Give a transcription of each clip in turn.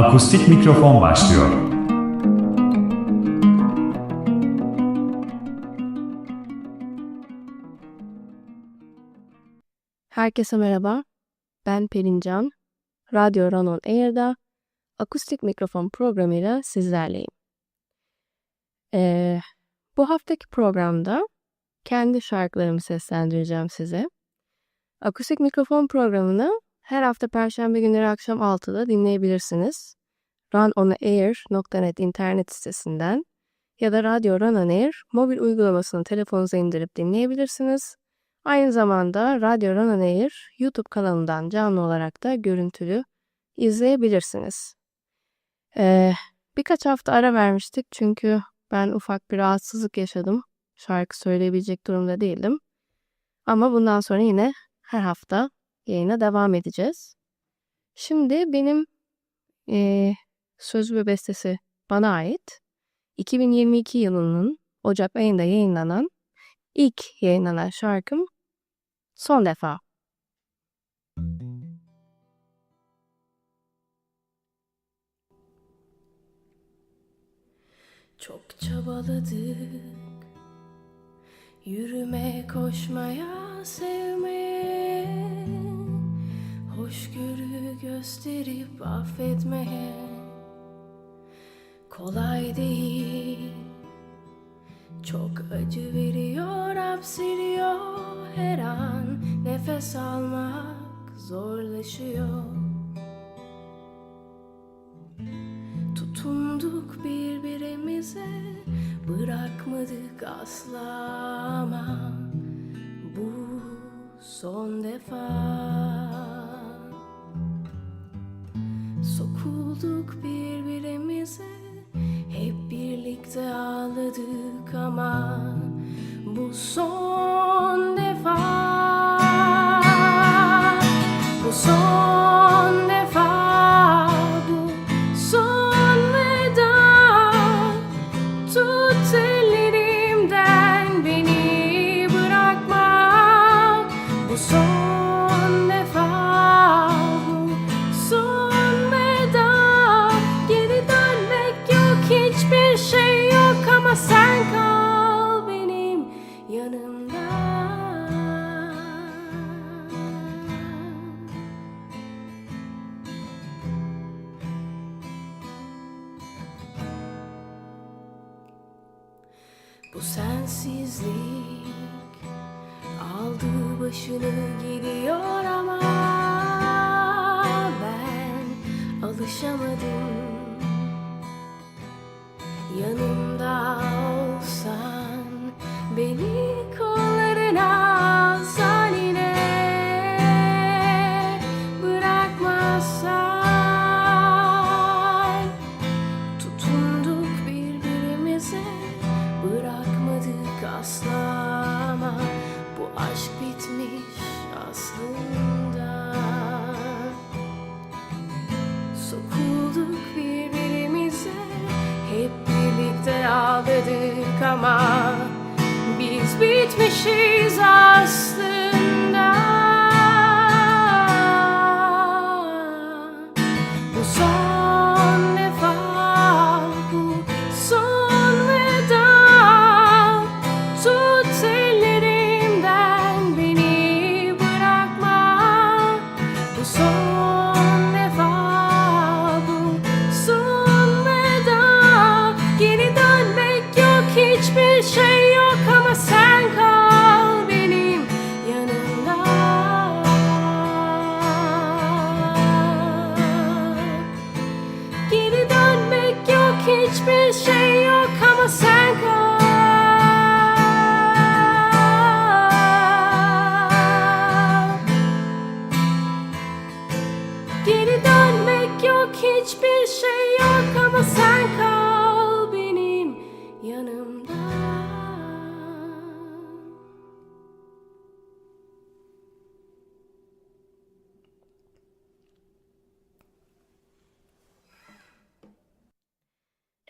Akustik mikrofon başlıyor. Herkese merhaba. Ben Pelincan. Radyo Ranon Air'da akustik mikrofon programıyla sizlerleyim. Ee, bu haftaki programda kendi şarkılarımı seslendireceğim size. Akustik mikrofon programını her hafta Perşembe günleri akşam 6'da dinleyebilirsiniz. runonair.net internet sitesinden ya da Radyo Run On Air mobil uygulamasını telefonunuza indirip dinleyebilirsiniz. Aynı zamanda Radyo Run On Air YouTube kanalından canlı olarak da görüntülü izleyebilirsiniz. Ee, birkaç hafta ara vermiştik çünkü ben ufak bir rahatsızlık yaşadım. Şarkı söyleyebilecek durumda değildim. Ama bundan sonra yine her hafta yayına devam edeceğiz. Şimdi benim e, söz ve bestesi bana ait 2022 yılının Ocak ayında yayınlanan ilk yayınlanan şarkım Son Defa. Çok çabaladık Yürüme, koşmaya, sevmeye Hoşgörü gösterip affetmeye Kolay değil. Çok acı veriyor, hapsediyor. Her an nefes almak zorlaşıyor. Tutunduk birbirimize Bırakmadık asla ama Bu son defa Sokulduk birbirimize Hep birlikte ağladık ama Bu son defa. Bu son defa Bu son veda. Tut ağladık ama Biz bitmişiz aslında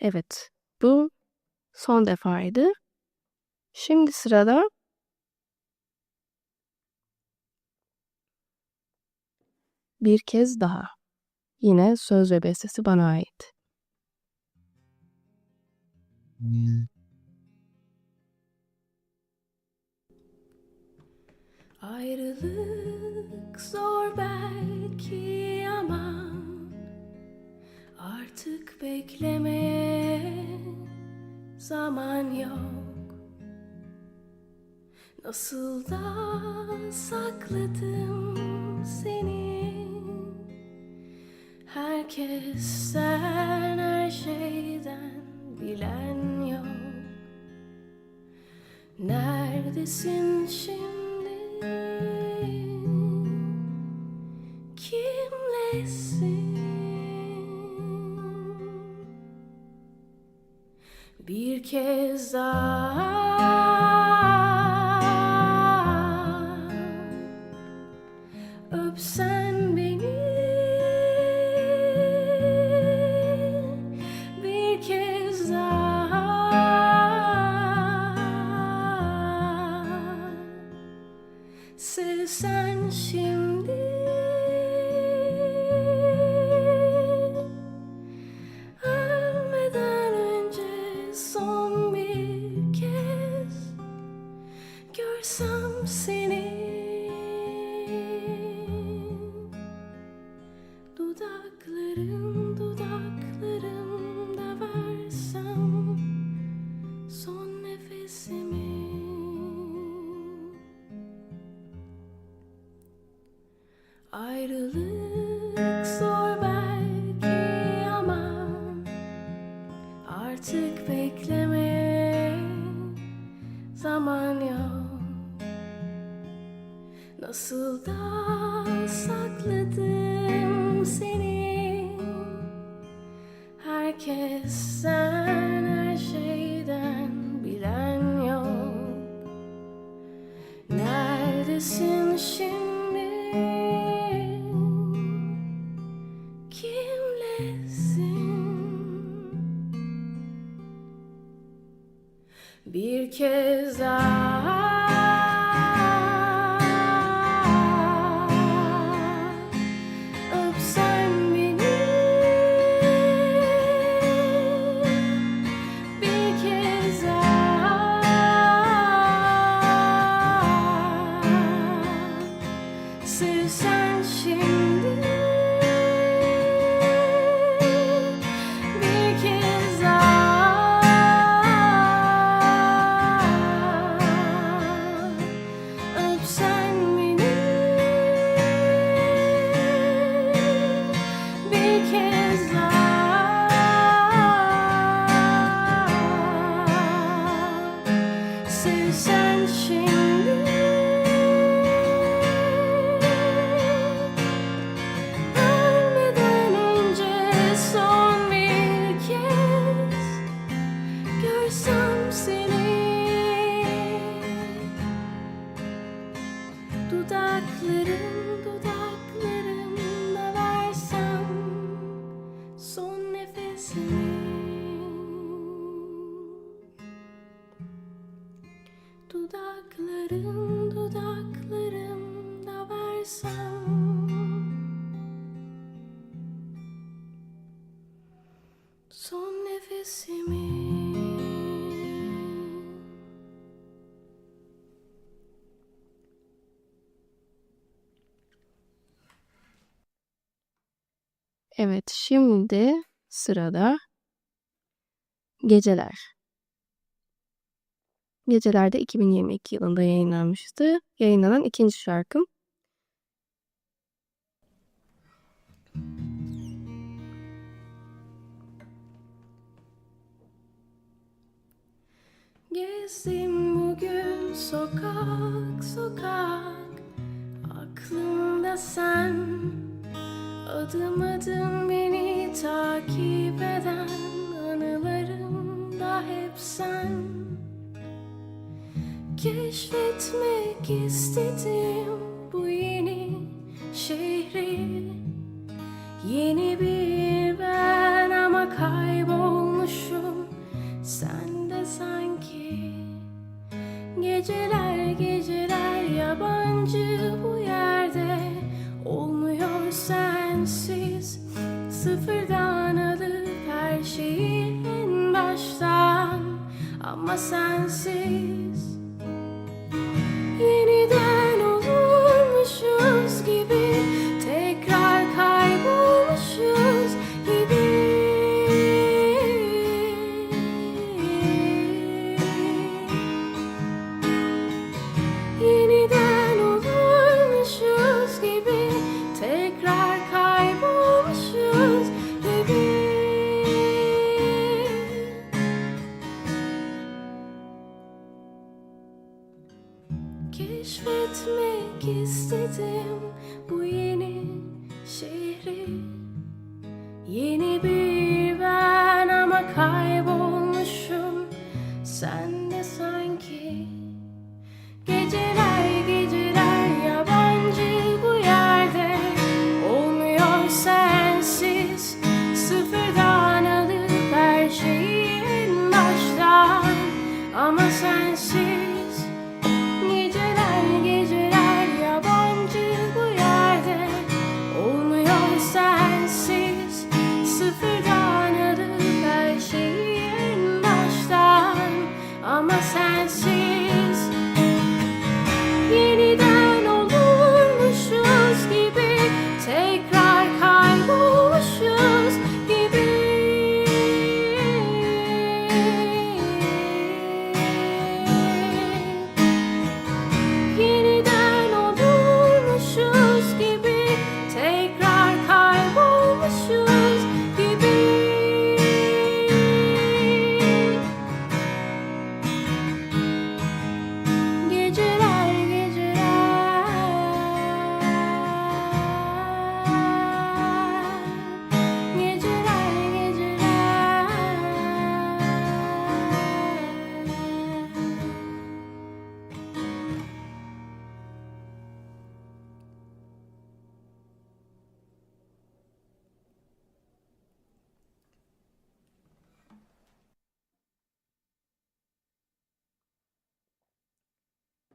Evet, bu son defaydı. Şimdi sırada bir kez daha. Yine söz ve bestesi bana ait. Ayrılık zor belki ama artık beklemeye zaman yok. Nasıl da sakladım seni Herkesten her şeyden bilen yok Neredesin şimdi? Bir Dudakların dudaklarımda Evet, şimdi sırada Geceler. Geceler de 2022 yılında yayınlanmıştı. Yayınlanan ikinci şarkım. Gezdim bugün sokak sokak Aklımda sen Adım adım beni takip eden Anılarımda hep sen. Keşfetmek istedim bu yeni şehri. Yeni bir ben ama kaybolmuşum. Sen de sanki Geceler geceler yabancı Sıfırdan alıp her şeyi en baştan. Ama sensiz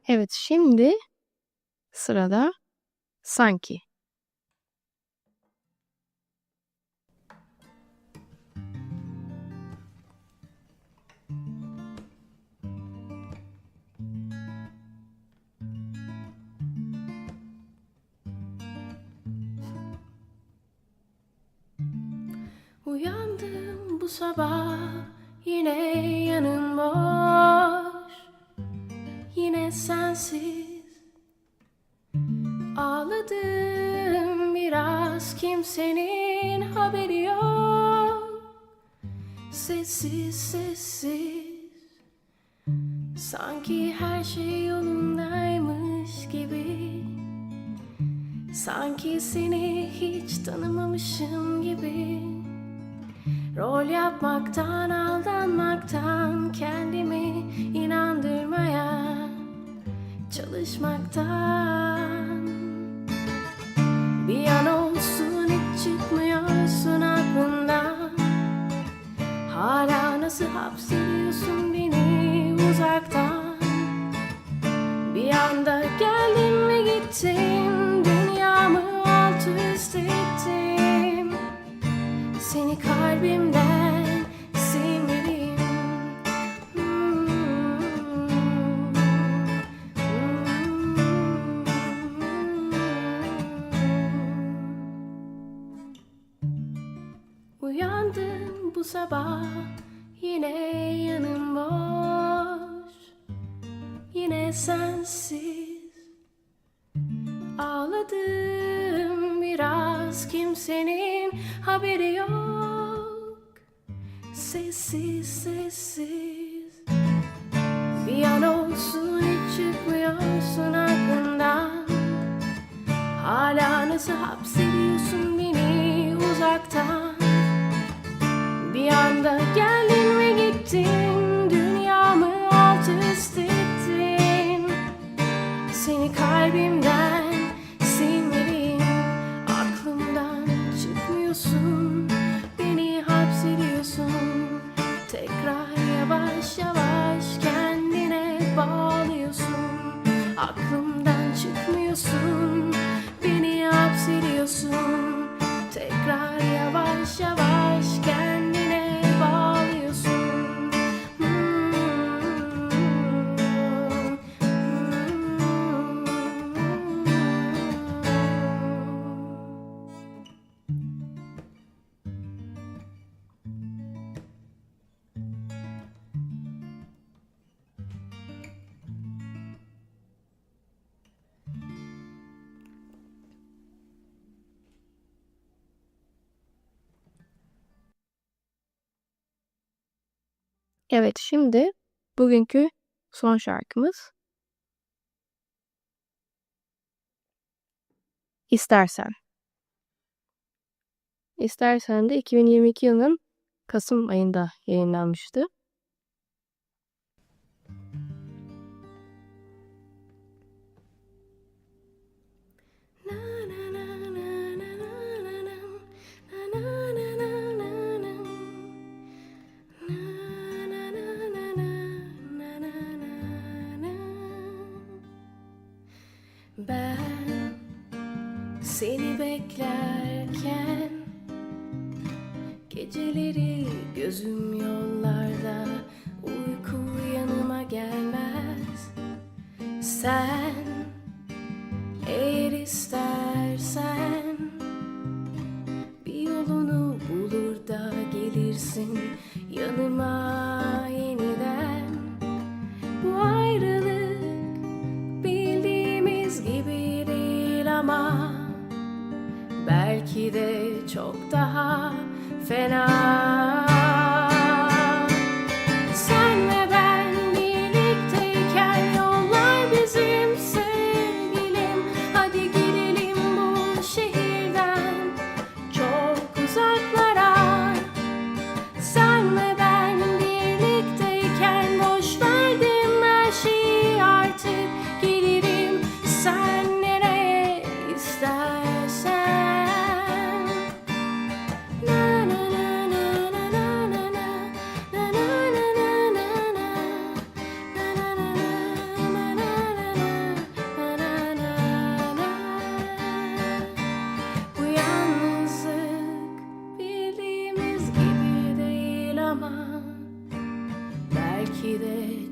Evet, şimdi sırada sanki. Uyandım bu sabah yine yanım boş Sensiz. Ağladım biraz kimsenin haberi yok. Sessiz sessiz. Sanki her şey yolundaymış gibi. Sanki seni hiç tanımamışım gibi. Rol yapmaktan, aldanmaktan Kendimi inandırmaya çalışmaktan. Bir an olsun hiç çıkmıyorsun aklımdan Hala nasıl hapsediyorsun beni uzaktan? Bir anda geldin ve gittin? Dünyamı alt üst ettim Seni kalbimden bu sabah yine yanım boş. Yine sensiz Ağladım biraz kimsenin haberi yok. Sessiz sessiz Bir an olsun hiç çıkmıyorsun aklımdan. Hala nasıl hapsediyorsun beni uzaktan Bir anda geldin ve gittin. Dünyamı alt üst ettin? Seni kalbimden silmeliyim Aklımdan çıkmıyorsun. Beni hapsediyorsun. Tekrar yavaş yavaş kendine bağlıyorsun. Aklımdan çıkmıyorsun. Beni hapsediyorsun. Tekrar yavaş Yavaş kendine Evet, şimdi bugünkü son şarkımız. İstersen. İstersen de 2022 yılının Kasım ayında yayınlanmıştı. Beklerken Geceleri gözüm yollarda Uyku yanıma gelmez. Sen eğer istersen Bir yolunu bulur da gelirsin yanıma de çok daha fena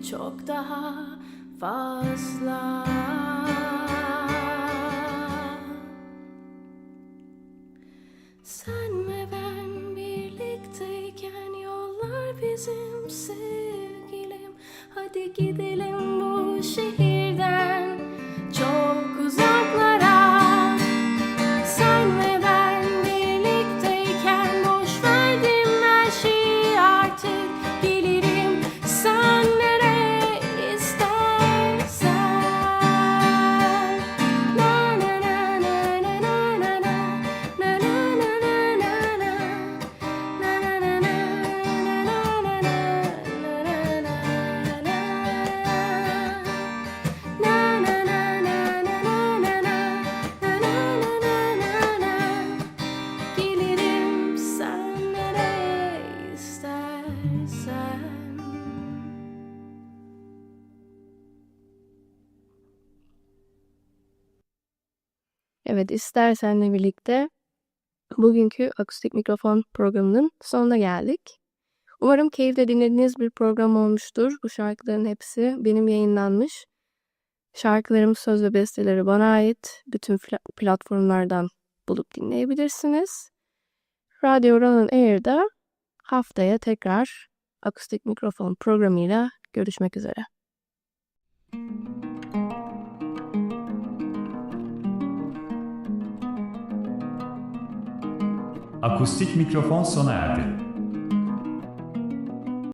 çok daha fazla Evet, istersenle birlikte bugünkü akustik mikrofon programının sonuna geldik. Umarım keyifle dinlediğiniz bir program olmuştur. Bu şarkıların hepsi benim yayınlanmış. Şarkılarım, söz ve besteleri bana ait. Bütün pla- platformlardan bulup dinleyebilirsiniz. Radyo Run Air'da haftaya tekrar akustik mikrofon programıyla görüşmek üzere. Akustik mikrofon sona erdi.